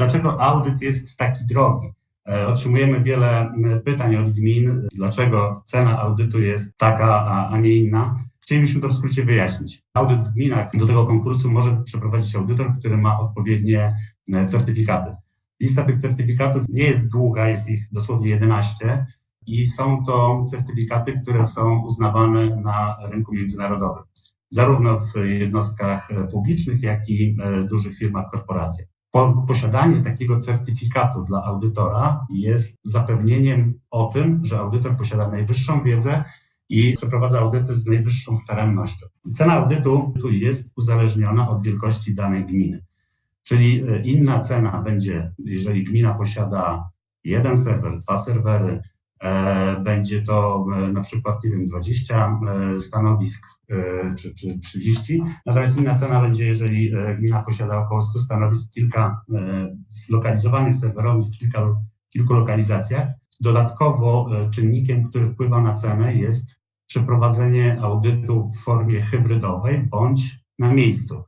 Dlaczego audyt jest taki drogi? E, Otrzymujemy wiele pytań od gmin, dlaczego cena audytu jest taka, a, nie inna. Chcielibyśmy to w skrócie wyjaśnić. Audyt w gminach do tego konkursu może przeprowadzić audytor, który ma odpowiednie e, certyfikaty. Lista tych certyfikatów nie jest długa, jest ich dosłownie 11 i są to certyfikaty, które są uznawane na rynku międzynarodowym, zarówno w jednostkach e, publicznych, jak i dużych firmach, korporacjach. Po, posiadanie takiego certyfikatu dla audytora jest zapewnieniem o tym, że audytor posiada najwyższą wiedzę i przeprowadza audyty z najwyższą starannością. Cena audytu tu jest uzależniona od wielkości danej gminy. Czyli e, inna cena będzie, jeżeli gmina posiada jeden serwer, dwa serwery, e, będzie to e, na przykład, nie wiem, 20 e, stanowisk czy, czy 30. Natomiast inna cena będzie, jeżeli e, gmina posiada około 100 stanowisk, kilka e, zlokalizowanych serwerowni w kilka, kilku lokalizacjach. Dodatkowo e, czynnikiem, który wpływa na cenę jest przeprowadzenie audytu w formie hybrydowej bądź na miejscu.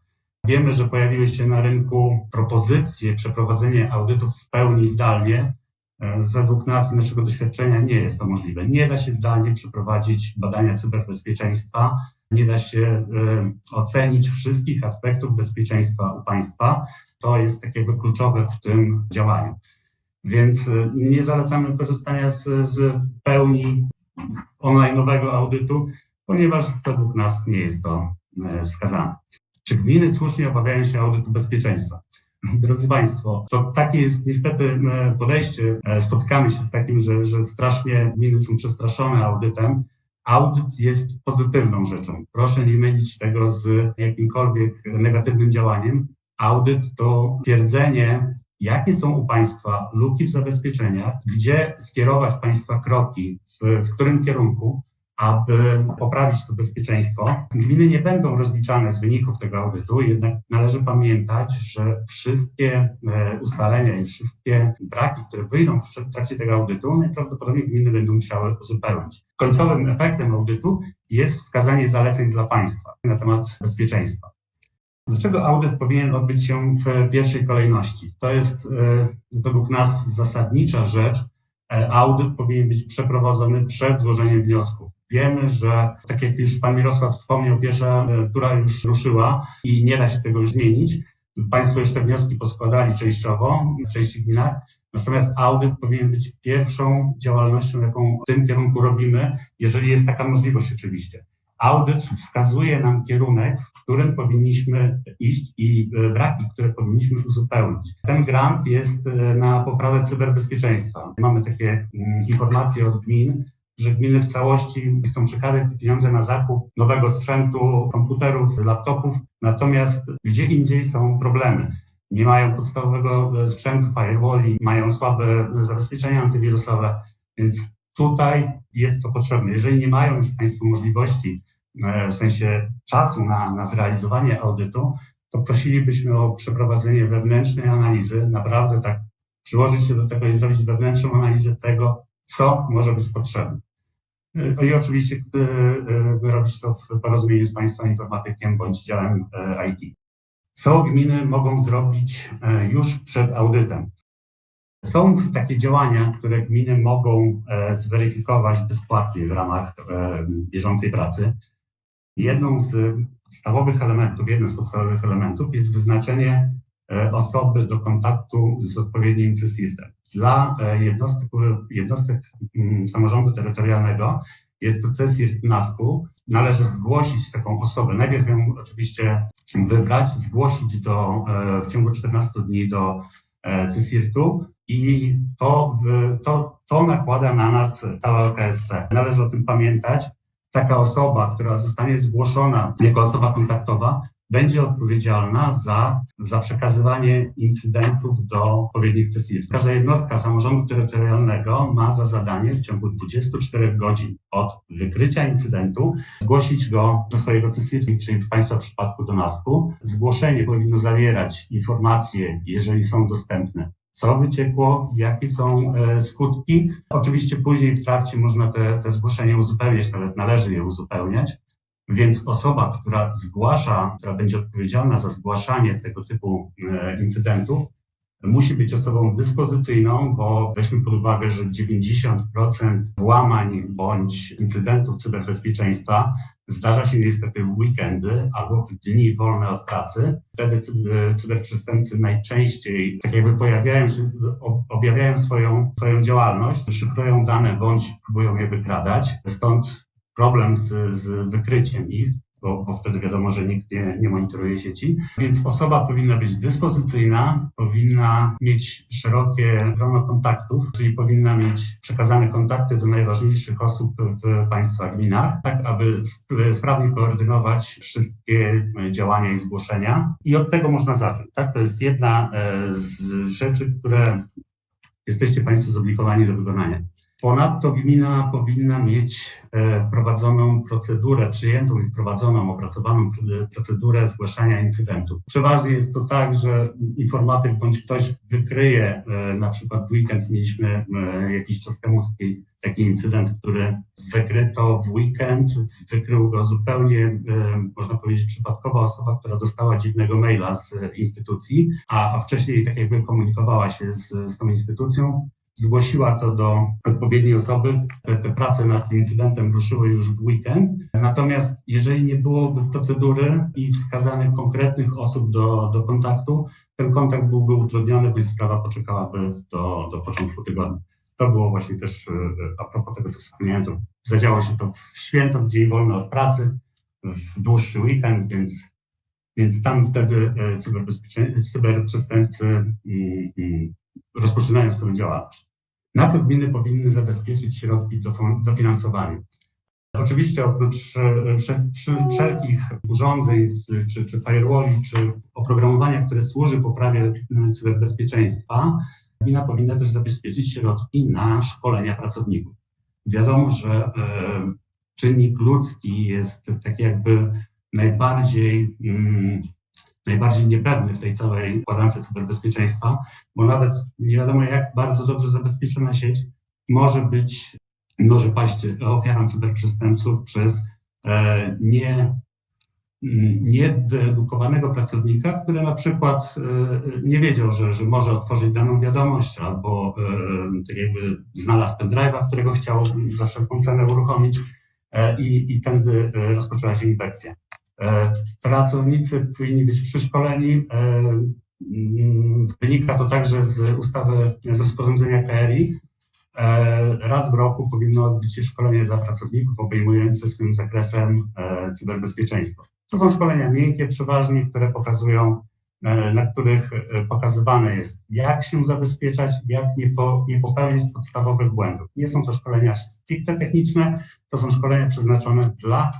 Wiemy, że pojawiły się na rynku propozycje przeprowadzenia audytów w pełni zdalnie. E, Według nas i naszego doświadczenia nie jest to możliwe. Nie da się zdalnie przeprowadzić badania cyberbezpieczeństwa, nie da się e, ocenić wszystkich aspektów bezpieczeństwa u państwa. To jest tak jakby kluczowe w tym działaniu. Więc e, nie zalecamy korzystania z, z pełni online'owego audytu, ponieważ według nas nie jest to e, wskazane. Czy gminy słusznie obawiają się audytu bezpieczeństwa? Drodzy Państwo, to takie jest niestety podejście. Spotykamy się z takim, że, że strasznie gminy są przestraszone audytem. Audyt jest pozytywną rzeczą. Proszę nie mylić tego z jakimkolwiek negatywnym działaniem. Audyt to twierdzenie, jakie są u Państwa luki w zabezpieczeniach, gdzie skierować Państwa kroki, w, w którym kierunku, aby poprawić to bezpieczeństwo. Gminy nie będą rozliczane z wyników tego audytu, jednak należy pamiętać, że wszystkie e, ustalenia i wszystkie braki, które wyjdą w trakcie tego audytu, najprawdopodobniej gminy będą musiały uzupełnić. Końcowym efektem audytu jest wskazanie zaleceń dla państwa na temat bezpieczeństwa. Dlaczego audyt powinien odbyć się w pierwszej kolejności? To jest e, według nas zasadnicza rzecz. E, Audyt powinien być przeprowadzony przed złożeniem wniosku. Wiemy, że tak jak już Pan Mirosław wspomniał, pierwsza e, tura już ruszyła i nie da się tego już zmienić. Państwo już te wnioski poskładali częściowo w części gminach, natomiast audyt powinien być pierwszą działalnością, jaką w tym kierunku robimy, jeżeli jest taka możliwość oczywiście. Audyt wskazuje nam kierunek, w którym powinniśmy iść i e, braki, które powinniśmy uzupełnić. Ten grant jest e, na poprawę cyberbezpieczeństwa. Mamy takie mm, informacje od gmin, że gminy w całości chcą przekazać te pieniądze na zakup nowego sprzętu, komputerów, laptopów, natomiast gdzie indziej są problemy. Nie mają podstawowego e, sprzętu, firewalli, mają słabe zabezpieczenia antywirusowe, więc tutaj jest to potrzebne. Jeżeli nie mają już Państwo możliwości, e, w sensie czasu na, na zrealizowanie audytu, to prosilibyśmy o przeprowadzenie wewnętrznej analizy, naprawdę tak przyłożyć się do tego i zrobić wewnętrzną analizę tego, co może być potrzebne. E, I oczywiście e, e, robić to w porozumieniu z Państwem informatykiem bądź działem e, IT. Co gminy mogą zrobić e, już przed audytem? Są takie działania, które gminy mogą e, zweryfikować bezpłatnie w ramach bieżącej pracy. Jedną z podstawowych elementów, jednym z podstawowych elementów jest wyznaczenie osoby do kontaktu z odpowiednim CSIRT-em. Dla e, jednostek, jednostek mm, samorządu terytorialnego jest to CSIRT NASK-u. Należy zgłosić taką osobę. Najpierw ją oczywiście wybrać, zgłosić do, e, w ciągu 14 dni do e, CSIRT-u i to, to, to nakłada na nas cała KSC. Należy o tym pamiętać. Taka osoba, która zostanie zgłoszona jako osoba kontaktowa, będzie odpowiedzialna za, za przekazywanie incydentów do odpowiednich CSIR. Każda jednostka samorządu terytorialnego ma za zadanie w ciągu 24 godzin od wykrycia incydentu zgłosić go do swojego CSIR, czyli w Państwa przypadku do NASK-u. Zgłoszenie powinno zawierać informacje, jeżeli są dostępne, co wyciekło, jakie są e, skutki. Oczywiście później w trakcie można te, te zgłoszenia uzupełniać, nawet należy je uzupełniać. Więc osoba, która zgłasza, która będzie odpowiedzialna za zgłaszanie tego typu e, incydentów, Musi być osobą dyspozycyjną, bo weźmy pod uwagę, że 90% włamań bądź incydentów cyberbezpieczeństwa zdarza się niestety w weekendy albo w dni wolne od pracy. Wtedy cy- cyberprzestępcy najczęściej tak jakby pojawiają się, objawiają swoją, swoją działalność, szyfrują dane bądź próbują je wykradać. Stąd problem z, z wykryciem ich bo, bo wtedy wiadomo, że nikt nie, nie monitoruje sieci. Więc osoba powinna być dyspozycyjna, powinna mieć szerokie grono kontaktów, czyli powinna mieć przekazane kontakty do najważniejszych osób w państwa gminach, tak aby sp- sprawnie koordynować wszystkie działania i zgłoszenia. I od tego można zacząć. Tak? To jest jedna e, z rzeczy, które jesteście Państwo zobligowani do wykonania. Ponadto gmina powinna mieć e, wprowadzoną procedurę, przyjętą i wprowadzoną, opracowaną pr- procedurę zgłaszania incydentów. Przeważnie jest to tak, że informatyk bądź ktoś wykryje, e, na przykład w weekend mieliśmy e, jakiś czas temu taki, taki incydent, który wykryto w weekend, wykrył go zupełnie, e, można powiedzieć, przypadkowa osoba, która dostała dziwnego maila z e, instytucji, a, a wcześniej tak jakby komunikowała się z, z tą instytucją zgłosiła to do odpowiedniej osoby. Te, te prace nad incydentem ruszyły już w weekend. Natomiast jeżeli nie byłoby procedury i wskazanych konkretnych osób do, do kontaktu, ten kontakt byłby utrudniony, więc sprawa poczekałaby do, do początku tygodnia. To było właśnie też e, a propos tego, co wspomniałem, to zadziało się to w święto, w dzień wolny od pracy, w dłuższy weekend, więc, więc tam wtedy e, cyberbezpiecze- cyberprzestępcy mm, mm, rozpoczynają swoją działalność. Na co gminy powinny zabezpieczyć środki do dofinansowania? Oczywiście oprócz e, wsze- wsze- wszelkich urządzeń, czy, czy firewalli, czy oprogramowania, które służy poprawie m, cyberbezpieczeństwa, gmina powinna też zabezpieczyć środki na szkolenia pracowników. Wiadomo, że e, czynnik ludzki jest tak jakby najbardziej mm, najbardziej niepewny w tej całej układance cyberbezpieczeństwa, bo nawet nie wiadomo, jak bardzo dobrze zabezpieczona sieć może być, może paść ofiarą cyberprzestępców przez e, nie, niewyedukowanego pracownika, który na przykład e, nie wiedział, że, że może otworzyć daną wiadomość, albo e, tak jakby znalazł pendrive'a, którego chciał za wszelką cenę uruchomić e, i, i tędy rozpoczęła się infekcja. E, Pracownicy powinni być przeszkoleni. E, mm, Wynika to także z ustawy, z rozporządzenia KRI. E, Raz w roku powinno odbyć się szkolenie dla pracowników obejmujące swym zakresem cyberbezpieczeństwo. To są szkolenia miękkie przeważnie, które pokazują, na których pokazywane jest, jak się zabezpieczać, jak nie, po, nie popełnić podstawowych błędów. Nie są to szkolenia stricte techniczne, to są szkolenia przeznaczone dla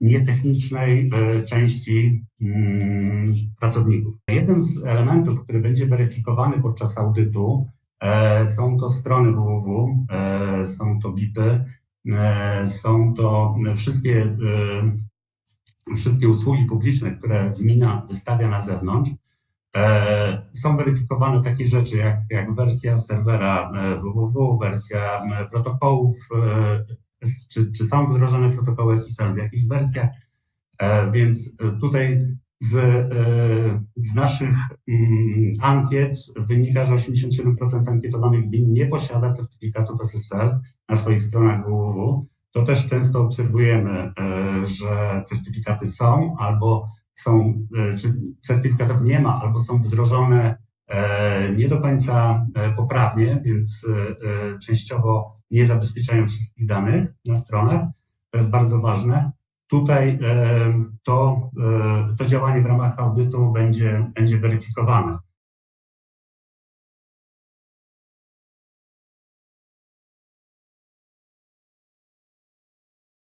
nietechnicznej e, części mm, pracowników. Jednym z elementów, który będzie weryfikowany podczas audytu, e, są to strony www, e, są to BIP-y, są to wszystkie, wszystkie usługi publiczne, które gmina wystawia na zewnątrz. Są weryfikowane takie rzeczy jak, jak wersja serwera www, wersja protokołów czy, czy są wdrożone protokoły SSL, w jakich wersjach. E, Więc e, tutaj z, e, z naszych mm, ankiet wynika, że 87% ankietowanych gmin nie posiada certyfikatów SSL na swoich stronach www. To też często obserwujemy, że certyfikaty są albo są, czy certyfikatów nie ma, albo są wdrożone nie do końca e, poprawnie, więc e, e, częściowo nie zabezpieczają wszystkich danych na stronach. To jest bardzo ważne. Tutaj e, to, e, to działanie w ramach audytu będzie, będzie weryfikowane.